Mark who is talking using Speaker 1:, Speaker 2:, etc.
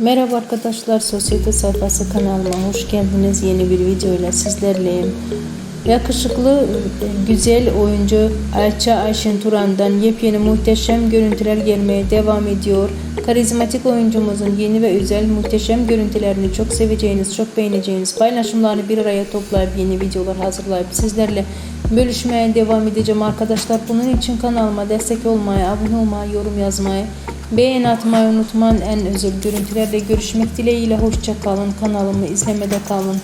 Speaker 1: Merhaba arkadaşlar, Sosyete Sayfası kanalıma hoş geldiniz. Yeni bir video ile sizlerleyim. Yakışıklı, güzel oyuncu Ayça Ayşen Turan'dan yepyeni muhteşem görüntüler gelmeye devam ediyor. Karizmatik oyuncumuzun yeni ve özel muhteşem görüntülerini çok seveceğiniz, çok beğeneceğiniz paylaşımlarını bir araya toplayıp yeni videolar hazırlayıp sizlerle bölüşmeye devam edeceğim arkadaşlar. Bunun için kanalıma destek olmayı, abone olmayı, yorum yazmayı, beğen atmayı unutmayın. En özel görüntülerle görüşmek dileğiyle. Hoşça kalın. Kanalımı izlemede kalın.